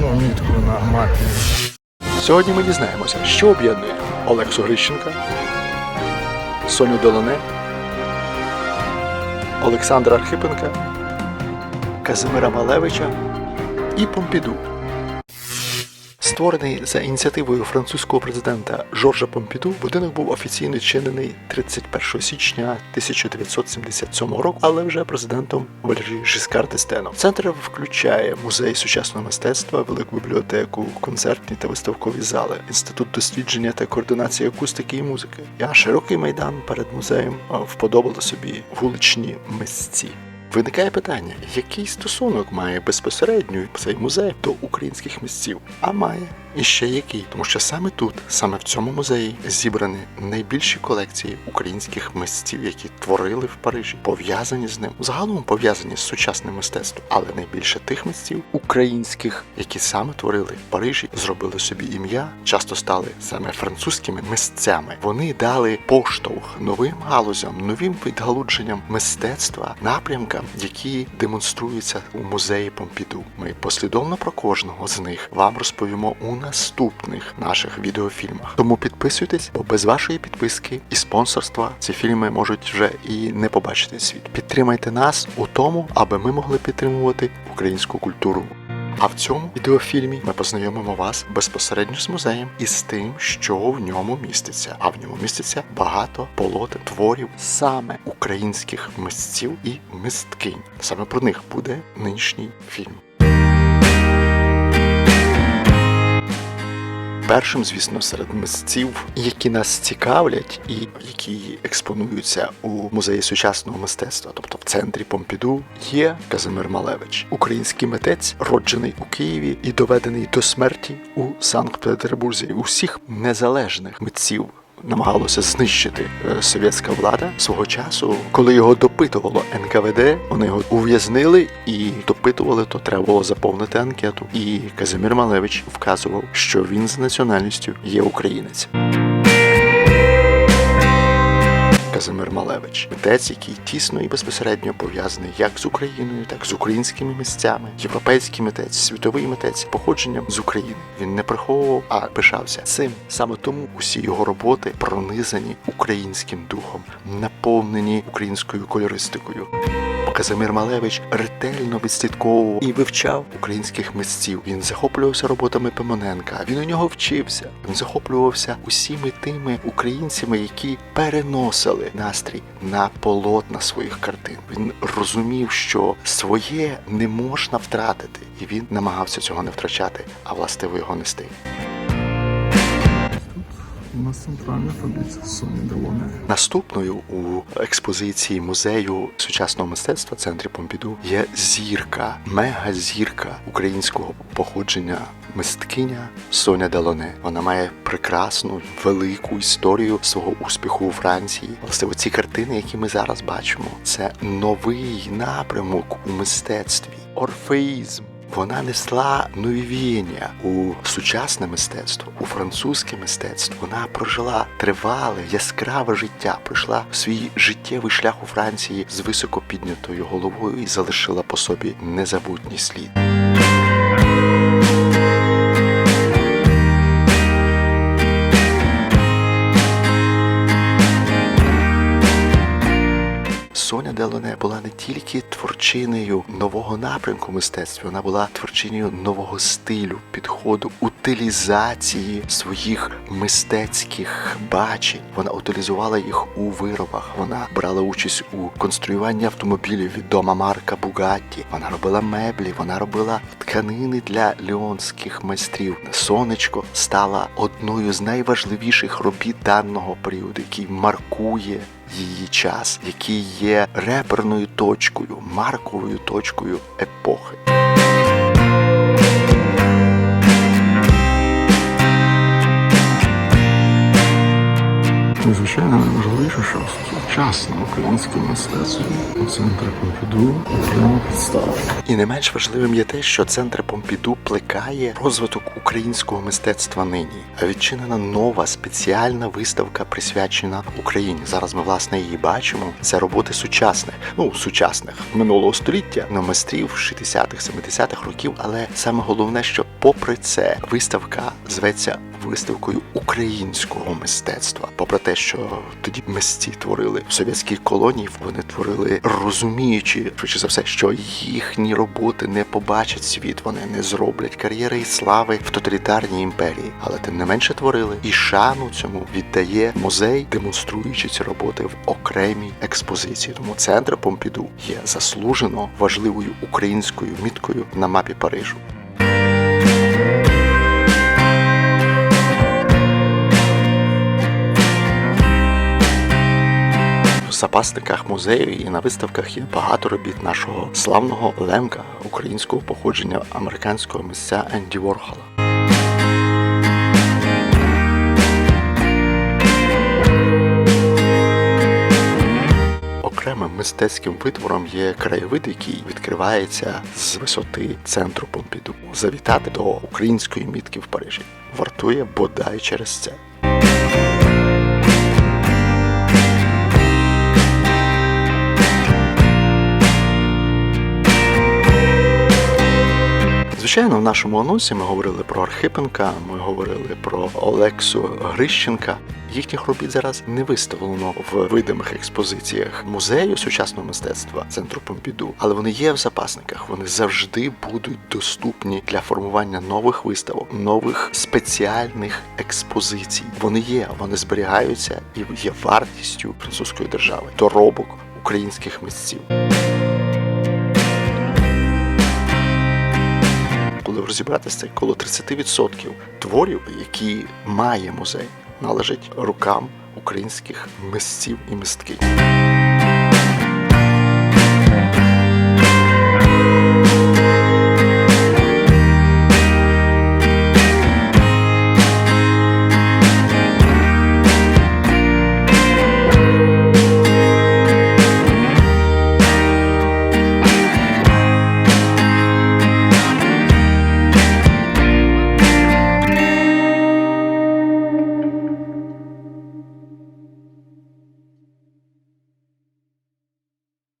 Ну, мітку на матері. Сьогодні ми дізнаємося, що об'єднує Олексу Грищенка, Соню Долоне, Олександра Архипенка, Казимира Малевича і Помпіду. Створений за ініціативою французького президента Жоржа Помпіду, будинок був офіційно відчинений 31 січня 1977 року, але вже президентом Валерій Жискар Дестеном. Центр включає музей сучасного мистецтва, велику бібліотеку, концертні та виставкові зали, інститут дослідження та координації акустики і музики. А широкий майдан перед музеєм вподобали собі вуличні мисці. Виникає питання, який стосунок має безпосередньо цей музей до українських місців? А має. І ще який, тому що саме тут, саме в цьому музеї, зібрані найбільші колекції українських митців, які творили в Парижі, пов'язані з ним, загалом пов'язані з сучасним мистецтвом, але найбільше тих митців українських, які саме творили в Парижі, зробили собі ім'я, часто стали саме французькими мисцями. Вони дали поштовх новим галузям, новим відгалудженням мистецтва, напрямкам, які демонструються у музеї Помпіду. Ми послідовно про кожного з них вам розповімо у наступних наших відеофільмах. Тому підписуйтесь, бо без вашої підписки і спонсорства ці фільми можуть вже і не побачити світ. Підтримайте нас у тому, аби ми могли підтримувати українську культуру. А в цьому відеофільмі ми познайомимо вас безпосередньо з музеєм і з тим, що в ньому міститься. А в ньому міститься багато полотен творів саме українських мисців і мисткинь. Саме про них буде нинішній фільм. Першим, звісно, серед митців, які нас цікавлять і які експонуються у музеї сучасного мистецтва, тобто в центрі Помпіду, є Казимир Малевич, український митець, роджений у Києві і доведений до смерті у Санкт-Петербурзі. Усіх незалежних митців намагалося знищити е, совєтська влада свого часу, коли його допитувало НКВД, вони його ув'язнили і допитували, то треба було заповнити анкету. І Казимир Малевич вказував, що він з національністю є українець. Казимир Малевич, митець, який тісно і безпосередньо пов'язаний як з Україною, так і з українськими місцями, європейський митець, світовий митець, походженням з України. Він не приховував, а пишався цим. Саме тому усі його роботи пронизані українським духом, наповнені українською кольористикою. Казимир Малевич ретельно відслідковував і вивчав українських митців. Він захоплювався роботами Пимоненка. Він у нього вчився. Він захоплювався усіми тими українцями, які переносили настрій на полотна своїх картин. Він розумів, що своє не можна втратити, і він намагався цього не втрачати, а властиво його нести. У нас центральна таблиця Соні Делоне. Наступною у експозиції музею сучасного мистецтва центрі Помпіду є зірка, мега-зірка українського походження мисткиня Соня Делоне. Вона має прекрасну велику історію свого успіху у Франції. Власне, ці картини, які ми зараз бачимо, це новий напрямок у мистецтві, орфеїзм. Вона несла нові віяння у сучасне мистецтво, у французьке мистецтво. Вона прожила тривале, яскраве життя, пройшла свій життєвий шлях у Франції з високо піднятою головою і залишила по собі незабутній слід. Соня Делоне була не тільки творчинею нового напрямку мистецтва, вона була творчинею нового стилю, підходу, утилізації своїх мистецьких бачень. Вона утилізувала їх у виробах. Вона брала участь у конструюванні автомобілів відома марка Бугатті. Вона робила меблі, вона робила тканини для леонських майстрів. Сонечко стала одною з найважливіших робіт даного періоду, який маркує її час, який є реперною точкою, марковою точкою епохи. І, звичайно, найважливіше, що сучасне українське мистецтво у центрі Помпіду отримав підставу. І не менш важливим є те, що центр Помпіду плекає розвиток українського мистецтва нині. Відчинена нова спеціальна виставка, присвячена Україні. Зараз ми власне її бачимо. Це роботи сучасних, ну сучасних минулого століття, на майстрів 60-х, 70-х років. Але саме головне, що попри це, виставка зветься виставкою українського мистецтва. Попри те, що тоді митці творили в совєтській колонії, вони творили розуміючи, швидше за все, що їхні роботи не побачать світ, вони не зроблять кар'єри і слави в тоталітарній імперії, але тим не менше творили і шану цьому віддає музей, демонструючи ці роботи в окремій експозиції. Тому центр Помпіду є заслужено важливою українською міткою на мапі Парижу. Запасниках музею і на виставках є багато робіт нашого славного лемка українського походження американського митця Енді Ворхола. Окремим мистецьким витвором є краєвид, який відкривається з висоти центру Помпіду. Завітати до української мітки в Парижі вартує бодай через це. Звичайно, в нашому анонсі ми говорили про Архипенка, ми говорили про Олексу Грищенка. Їхніх робіт зараз не виставлено в видимих експозиціях музею сучасного мистецтва центру Помпіду, але вони є в запасниках. Вони завжди будуть доступні для формування нових виставок, нових спеціальних експозицій. Вони є, вони зберігаються і є вартістю французької держави, доробок українських митців. Розібратися, коло 30% творів, які має музей, належить рукам українських мисців і мисткинь.